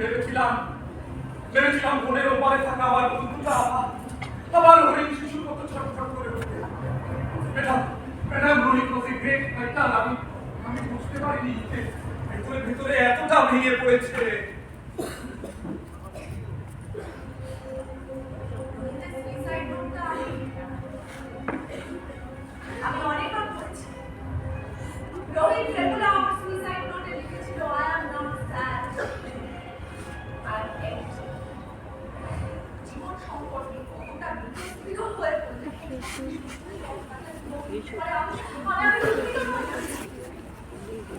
ভেবেছিলাম ভেবেছিলাম বনের ওপারে থাকা আমার বন্ধুটা আবার হরিণ শিশুর মতো ছটফট করে উঠবে madam madam Rohit was a great fighter আমি আমি বুঝতে পারিনি ভেতরে ভেতরে এতটা ভেঙে পড়েছে।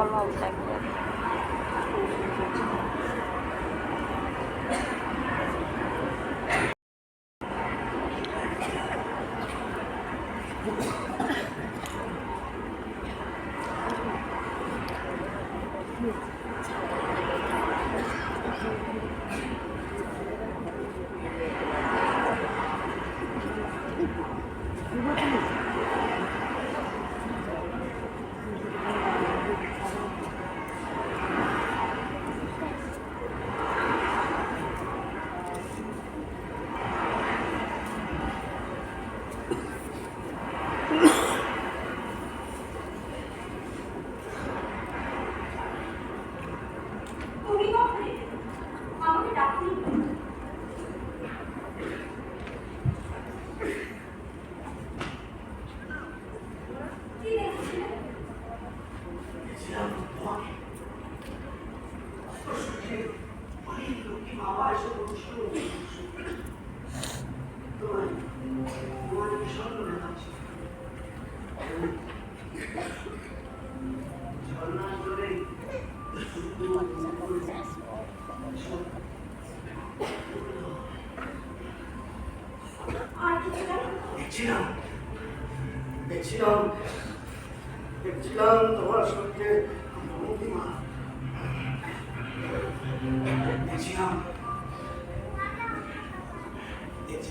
forma of sector.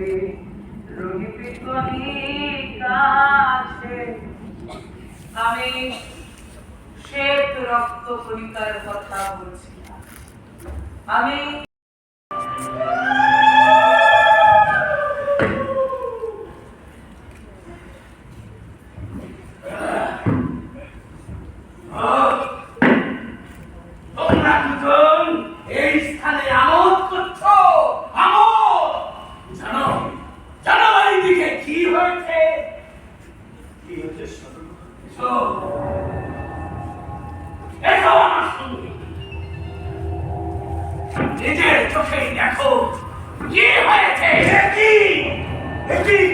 চিরক্তে রহিতে কাছে আমি শ্বেত রক্ত কণিকার কথা বলছি। আমি নিজের চোখেই দেখো কি হয়েছে একই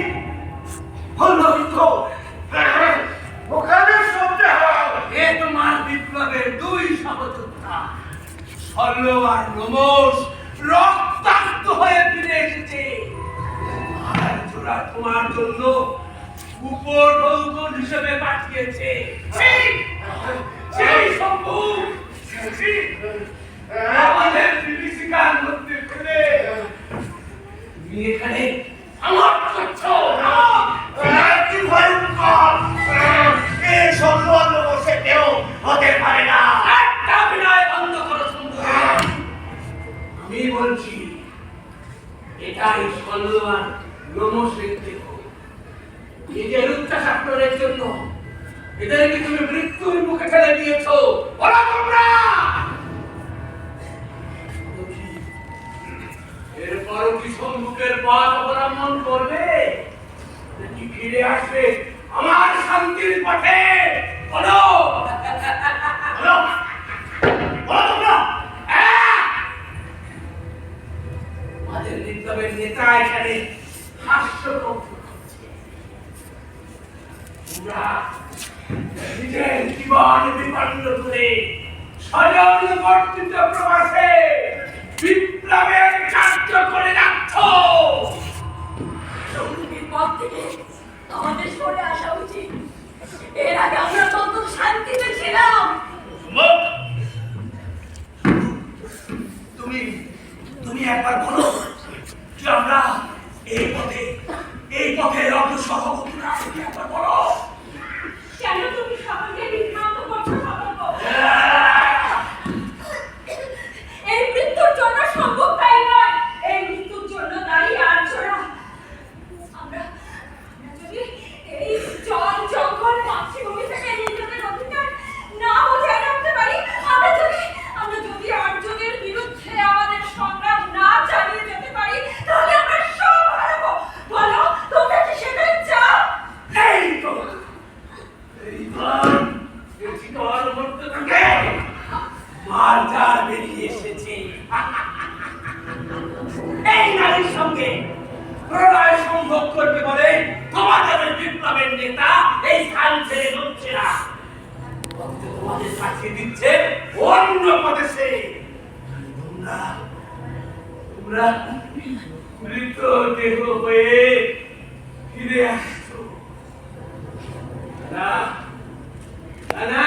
হল্লিত ওখানে শব্দে এ তোমার বিপ্লবের দুই সহযোদ্ধা শল্য আর রোমস রক্তাক্ত হয়ে ফিরে এসেছে আর জোড়া তোমার জন্য উপর নৌকন হিসেবে পাঠিয়েছে ছি! ছি, শম্ভু! আমাদের বিভীষিকার মধ্যে ফেলে তুমি এখানে আমার করছ আমি বলছি এটাই সল্লমান রমসের দেহ নিজের উচ্চাসাক্রের জন্য এদেরকে তুমি মৃত্যুর মুখে ঠেলে দিয়েছ। তোমরা! এরপরও কি সম্মুখের পথ অবলম্বন করবে? নাকি ফিরে আসবে? আমার শান্তির পথে! বলো! বলো! তোমরা! আমাদের বিপ্লবের নেতা এখানে বিপ্লবের কার্য করে রাখছ। পথ থেকে আমাদের সরে আসা উচিত। এর আগে আমরা কত শান্তিতে ছিলাম? জনগণকে প্রণয় সম্ভব করবে বলে তোমাদের বিপ্লবের নেতা এই স্থান ছেড়ে নড়ছে না। তোমাদের সাক্ষী দিচ্ছে অন্য প্রদেশে। তোমরা তোমরা মৃত দেহ হয়ে ফিরে আসছো। না না।